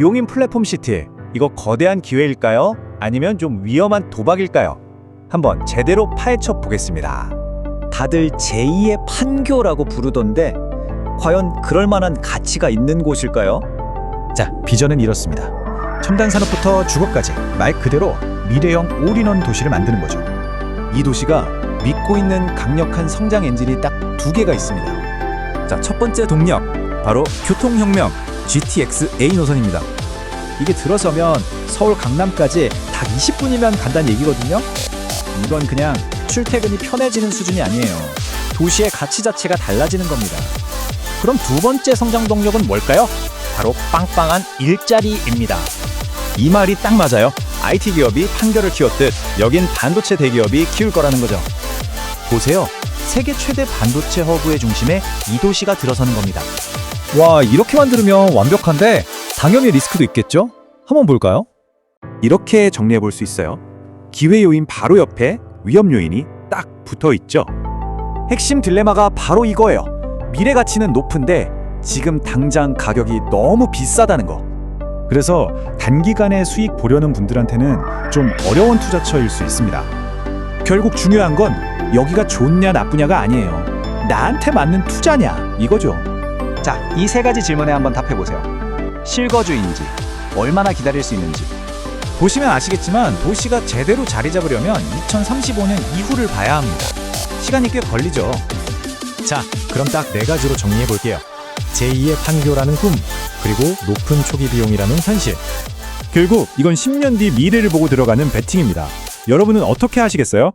용인 플랫폼 시티 이거 거대한 기회일까요? 아니면 좀 위험한 도박일까요? 한번 제대로 파헤쳐 보겠습니다. 다들 제2의 판교라고 부르던데 과연 그럴 만한 가치가 있는 곳일까요? 자, 비전은 이렇습니다. 첨단 산업부터 주거까지 말 그대로 미래형 올인원 도시를 만드는 거죠. 이 도시가 믿고 있는 강력한 성장 엔진이 딱 두 개가 있습니다. 자, 첫 번째 동력 바로 교통혁명 GTX A 노선입니다. 이게 들어서면 서울 강남까지 딱 20분이면 간다는 얘기거든요. 이건 그냥 출퇴근이 편해지는 수준이 아니에요. 도시의 가치 자체가 달라지는 겁니다. 그럼 두 번째 성장 동력은 뭘까요? 바로 빵빵한 일자리입니다. 이 말이 딱 맞아요. IT 기업이 판결을 키웠듯 여긴 반도체 대기업이 키울 거라는 거죠. 보세요. 세계 최대 반도체 허브의 중심에 이 도시가 들어서는 겁니다. 와, 이렇게 만 들으면 완벽한데 당연히 리스크도 있겠죠? 한번 볼까요? 이렇게 정리해 볼 수 있어요. 기회 요인 바로 옆에 위험 요인이 딱 붙어 있죠. 핵심 딜레마가 바로 이거예요. 미래 가치는 높은데 지금 당장 가격이 너무 비싸다는 거. 그래서 단기간에 수익 보려는 분들한테는 좀 어려운 투자처일 수 있습니다. 결국 중요한 건 여기가 좋냐 나쁘냐가 아니에요. 나한테 맞는 투자냐 이거죠. 자, 이 세 가지 질문에 한번 답해 보세요. 실거주인지, 얼마나 기다릴 수 있는지. 보시면 아시겠지만 도시가 제대로 자리 잡으려면 2035년 이후를 봐야 합니다. 시간이 꽤 걸리죠. 자, 그럼 딱 네 가지로 정리해 볼게요. 제2의 판교라는 꿈, 그리고 높은 초기 비용이라는 현실. 결국 이건 10년 뒤 미래를 보고 들어가는 베팅입니다. 여러분은 어떻게 하시겠어요?